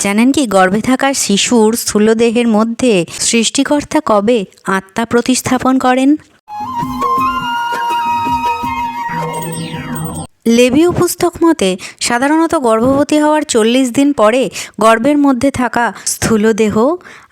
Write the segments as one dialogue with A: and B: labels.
A: জানেন কি, গর্ভে থাকার শিশুর স্থূলদেহের মধ্যে সৃষ্টিকর্তা কবে আত্মা প্রতিস্থাপন করেন? লেবীয় পুস্তক মতে, সাধারণত গর্ভবতী হওয়ার চল্লিশ দিন পরে গর্ভের মধ্যে থাকা স্থূলদেহ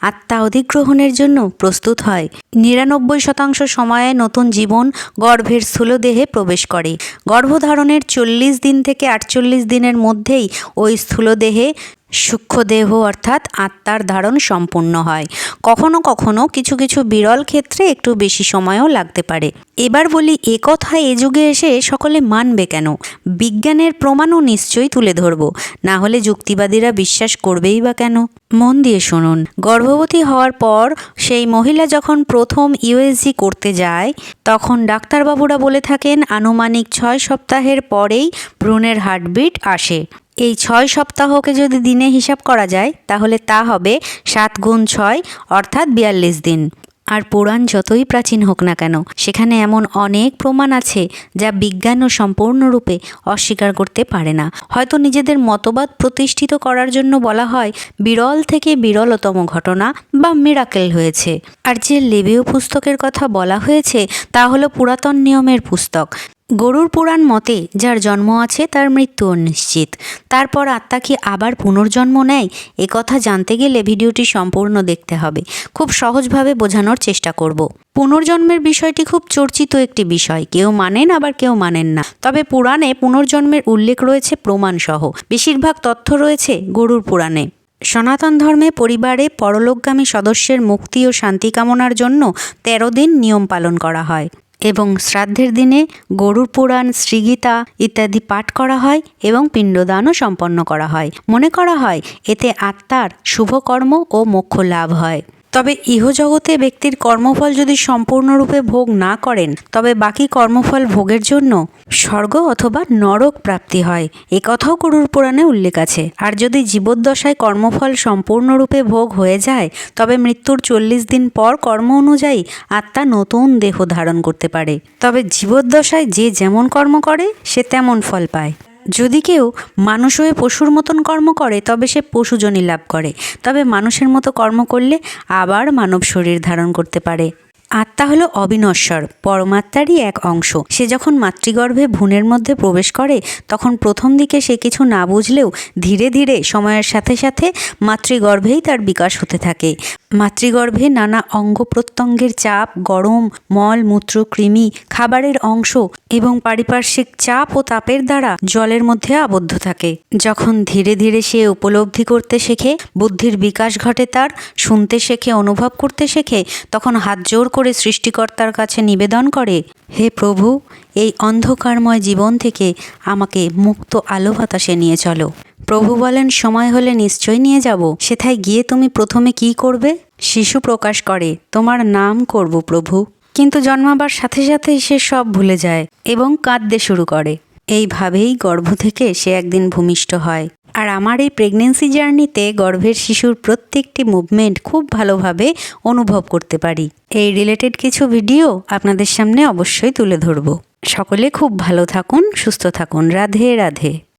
A: আত্মা অধিগ্রহণের জন্য প্রস্তুত হয়। নিরানব্বই শতাংশ সময়ে নতুন জীবন গর্ভের স্থূলদেহে প্রবেশ করে। গর্ভধারণের চল্লিশ দিন থেকে আটচল্লিশ দিনের মধ্যেই ওই স্থূলদেহে সূক্ষ্মদেহ অর্থাৎ আত্মার ধারণ সম্পূর্ণ হয়। কখনো কখনো কিছু কিছু বিরল ক্ষেত্রে একটু বেশি সময়ও লাগতে পারে। এবার বলি, এ কথা এ যুগে এসে সকলে মানবে কেন? বিজ্ঞানের প্রমাণও নিশ্চয়ই তুলে ধরব। না হলে যুক্তিবাদীরা বিশ্বাস করবেই বা কেন? মন দিয়ে শুনুন। গর্ভবতী হওয়ার পর সেই মহিলা যখন প্রথম ইউএসজি করতে যায়, তখন ডাক্তারবাবুরা বলে থাকেন, আনুমানিক ছয় সপ্তাহের পরেই ভ্রূণের হার্টবিট আসে। এই ছয় সপ্তাহকে যদি দিনে হিসাব করা যায়, তাহলে তা হবে সাত গুণ ছয়, অর্থাৎ বিয়াল্লিশ দিন। আর পুরাণ যতই প্রাচীন হোক না কেন, সেখানে এমন অনেক প্রমাণ আছে যা বিজ্ঞানও সম্পূর্ণরূপে অস্বীকার করতে পারে না। হয়তো নিজেদের মতবাদ প্রতিষ্ঠিত করার জন্য বলা হয়, বিরল থেকে বিরলতম ঘটনা বা মিরাকেল হয়েছে। আর যে লেবীয় পুস্তকের কথা বলা হয়েছে, তা হলো পুরাতন নিয়মের পুস্তক। গরুর পুরাণ মতে, যার জন্ম আছে তার মৃত্যুও নিশ্চিত তারপর আত্মা কি আবার পুনর্জন্ম নেয়? এ কথা জানতে গেলে ভিডিওটি সম্পূর্ণ দেখতে হবে। খুব সহজভাবে বোঝানোর চেষ্টা করব। পুনর্জন্মের বিষয়টি খুব চর্চিত একটি বিষয়। কেউ মানেন, আবার কেউ মানেন না। তবে পুরাণে পুনর্জন্মের উল্লেখ রয়েছে প্রমাণসহ। বেশিরভাগ তথ্য রয়েছে গরুর পুরাণে। সনাতন ধর্মে পরিবারে পরলোকগামী সদস্যের মুক্তি ও শান্তি কামনার জন্য তেরো দিন নিয়ম পালন করা হয়। এবং শ্রাদ্ধের দিনে গরুর পুরাণ, শ্রীগীতা ইত্যাদি পাঠ করা হয় এবং পিণ্ডদানও সম্পন্ন করা হয়। মনে করা হয়, এতে আত্মার শুভকর্ম ও মোক্ষ লাভ হয়। তবে ইহজগতে ব্যক্তির কর্মফল যদি সম্পূর্ণরূপে ভোগ না করেন, তবে বাকি কর্মফল ভোগের জন্য স্বর্গ অথবা নরক প্রাপ্তি হয়। এ কথাও গরুর পুরাণে উল্লেখ আছে। আর যদি জীবদ্দশায় কর্মফল সম্পূর্ণরূপে ভোগ হয়ে যায়, তবে মৃত্যুর চল্লিশ দিন পর কর্ম অনুযায়ী আত্মা নতুন দেহ ধারণ করতে পারে। তবে জীবদ্দশায় যে যেমন কর্ম করে, সে তেমন ফল পায়। যদি কেউ মানুষ হয়ে পশুর মতন কর্ম করে, তবে সে পশুজনী লাভ করে। তবে মানুষের মতো কর্ম করলে আবার মানব শরীর ধারণ করতে পারে। আত্মা হলো অবিনশ্বর, পরমাত্মারই এক অংশ। সে যখন মাতৃগর্ভে ভ্রূণের মধ্যে প্রবেশ করে, তখন প্রথম দিকে সে কিছু না বুঝলেও ধীরে ধীরে সময়ের সাথে সাথে মাতৃগর্ভেই তার বিকাশ হতে থাকে। মাতৃগর্ভে নানা অঙ্গ প্রত্যঙ্গের চাপ, গরম, মল, মূত্র, কৃমি, খাবারের অংশ এবং পারিপার্শ্বিক চাপ ও তাপের দ্বারা জলের মধ্যে আবদ্ধ থাকে। যখন ধীরে ধীরে সে উপলব্ধি করতে শেখে, বুদ্ধির বিকাশ ঘটে তার, শুনতে শেখে, অনুভব করতে শেখে, তখন হাত জোর করে সৃষ্টিকর্তার কাছে নিবেদন করে, হে প্রভু, এই অন্ধকারময় জীবন থেকে আমাকে মুক্ত আলো বাতাসে নিয়ে চলো। প্রভু বলেন, সময় হলে নিশ্চয় নিয়ে যাব। সেথায় গিয়ে তুমি প্রথমে কি করবে? শিশু প্রকাশ করে, তোমার নাম করব প্রভু। কিন্তু জন্মাবার সাথে সাথেই সে সব ভুলে যায় এবং কাঁদতে শুরু করে। এইভাবেই গর্ভ থেকে সে একদিন ভূমিষ্ঠ হয়। আর আমার এই প্রেগনেন্সি জার্নিতে গর্ভের শিশুর প্রত্যেকটি মুভমেন্ট খুব ভালোভাবে অনুভব করতে পারি। এই রিলেটেড কিছু ভিডিও আপনাদের সামনে অবশ্যই তুলে ধরব। সকলে খুব ভালো থাকুন, সুস্থ থাকুন। রাধে রাধে।